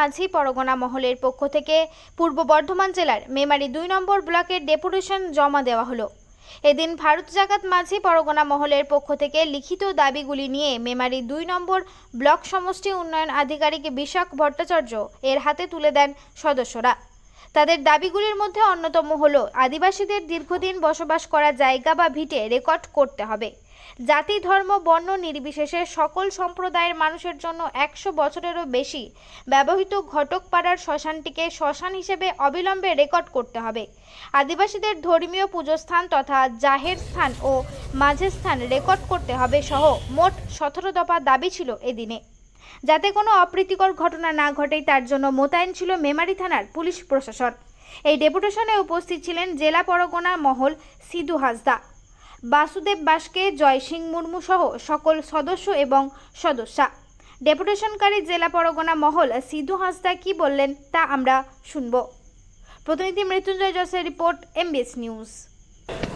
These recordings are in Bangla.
মাঝি পরগনা মহলের পক্ষ থেকে পূর্ব বর্ধমান জেলার মেমারি দুই নম্বর ব্লকের ডেপুটেশন জমা দেওয়া হলো। এদিন ভারত জাগাত মাঝি পরগনা মহলের পক্ষ থেকে লিখিত দাবিগুলি নিয়ে মেমারি দুই নম্বর ব্লক সমষ্টি উন্নয়ন আধিকারিক বিশাখ ভট্টাচার্য এর হাতে তুলে দেন সদস্যরা। তাদের দাবিগুলির মধ্যে অন্যতম হল, আদিবাসীদের দীর্ঘদিন বসবাস করা জায়গা বা ভিটে রেকর্ড করতে হবে। জাতি, ধর্ম, বর্ণ নির্বিশেষে সকল সম্প্রদায়ের মানুষের জন্য একশো বছরেরও বেশি ব্যবহৃত ঘটকপাড়ার শ্মশানটিকে শ্মশান হিসেবে অবিলম্বে রেকর্ড করতে হবে। আদিবাসীদের ধর্মীয় পুজোস্থান তথা জাহের স্থান ও মাঝের স্থান রেকর্ড করতে হবে সহ মোট সতেরো দফা দাবি ছিল এদিনে। যাতে কোনো অপ্রীতিকর ঘটনা না ঘটে তার জন্য মোতায়েন ছিল মেমারি থানার পুলিশ প্রশাসন। এই ডেপুটেশনে উপস্থিত ছিলেন জেলা পরগনা মহল সিধু হাসদা। বাসুদেব বাসকে জয় সিং মুর্মু সহ সকল সদস্য এবং সদস্যা। ডেপুটেশনকারী জেলা পরগনা মহল সিধু হাসদা কি বললেন তা আমরা শুনব। প্রতিনিধি মৃত্যুঞ্জয় জসের রিপোর্ট, এমবিএস নিউজ।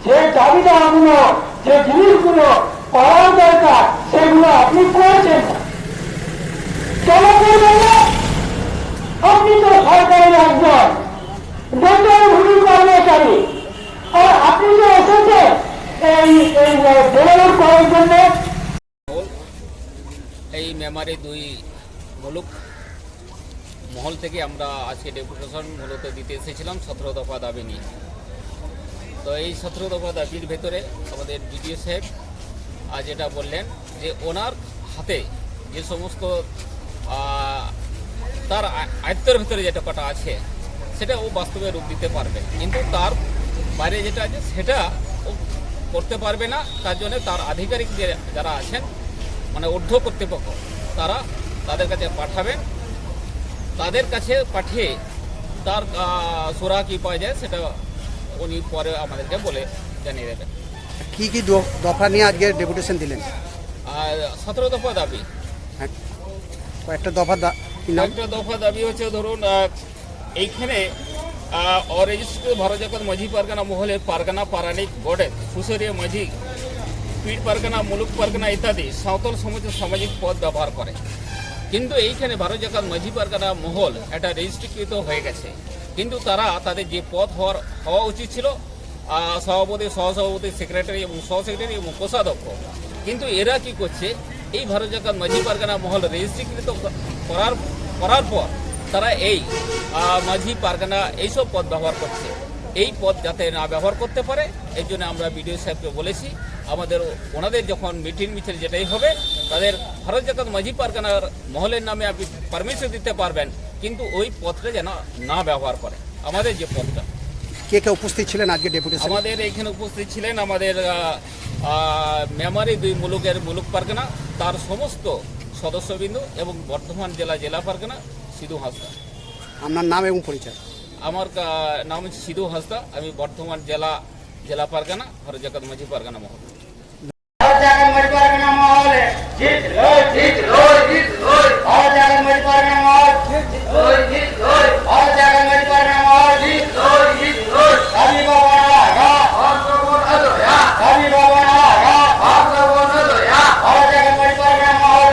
যে চাবিদাগুলো যে জিনিসগুলো পাওয়ার দরকার, সেগুলো আপনি করেছেন। কেন করবেন আপনি তো সরকারের একজন বেতন ভূমি কর্মচারী আর আপনি যে এসেছেন এই এই ডেভেলপ এই মেমারি দুই মুলুক মহল থেকে আমরা আজকে ডেপুটেশন মূলত দিতে এসেছিলাম সতেরো দফা দাবি নিয়ে। তো এই সতেরো দফা দাবির ভেতরে আমাদের বিডিও সাহেব আজ এটা বললেন যে ওনার হাতে যে সমস্ত তার আয়ত্তের ভেতরে যেটা কটা আছে, সেটা ও বাস্তবে রূপ দিতে পারবে। কিন্তু তার বাইরে যেটা আছে, সেটা করতে পারবে না তার জন্য তার আধিকারিক যে যারা আছেন মানে ঊর্ধ্ব কর্তৃপক্ষ তারা তাদের কাছে পাঠাবেন। তাদের কাছে পাঠিয়ে তার সুরা কী পাওয়া যায় সেটা উনি পরে আমাদেরকে বলে জানিয়ে দেবেন। কি কি দফা নিয়ে আজকে ডেপুটেশন দিলেন? আর সতেরো দফা দাবি। হ্যাঁ, কয়েকটা দফা একটা দফা দাবি হচ্ছে ধরুন এইখানে ভারত জগৎ মাঝি পারগানা মহলের পারগানা পারানিক গড়ে ফুসরিয়া মাঝি পীঠ পারগানা মুলুক পারগানা ইত্যাদি সাঁওতাল সমাজের সামাজিক পদ ব্যবহার করে কিন্তু এইখানে ভারত জাকাত মাঝি পারগানা মহল এটা রেজিস্ট্রিকৃত হয়ে গেছে কিন্তু তারা তাদের যে পদ হওয়ার হওয়া উচিত ছিল সভাপতি সহসভাপতি সেক্রেটারি এবং সহসেক্রেটারি এবং কোষাধ্যক্ষ কিন্তু এরা কি করছে এই ভারত জাকাত মাঝি পারগানা মহল রেজিস্ট্রিকৃত করার করার পর তারা এই মাঝি পারগানা এইসব পদ ব্যবহার করছে। এই পদ যাতে না ব্যবহার করতে পারে এই জন্য আমরা বিডিও সাহেবকে বলেছি আমাদের ওনাদের যখন মিটিং মিছিল যেটাই হবে তাদের ভারত জাকাত মাঝি পারগানার মহলের নামে আপনি পারমিশন দিতে পারবেন কিন্তু ওই পদটা যেন না ব্যবহার করে। আমাদের যে পদটা। কে কে উপস্থিত ছিলেন আজকে ডেপুটেশন আমাদের এখানে উপস্থিত ছিলেন আমাদের মেমারি দুই মুলুকের মুলুক পারগানা তার সমস্ত সদস্যবৃন্দ এবং বর্ধমান জেলা জেলা পারগানা সিধু হাসদা। আপনার নাম এবং পরিচয়। আমার আহ, নাম হচ্ছে সিধু হাসদা। আমি বর্ধমান জেলা জেলা পারগানা ভারত জাকাত মাঝি পারগানা মহল। ভারত জাগান মরিপারগানা মহল জিত লই জিত লই জিত লই ভারত জাগান মরিপারগানা মহল জিত লই জিত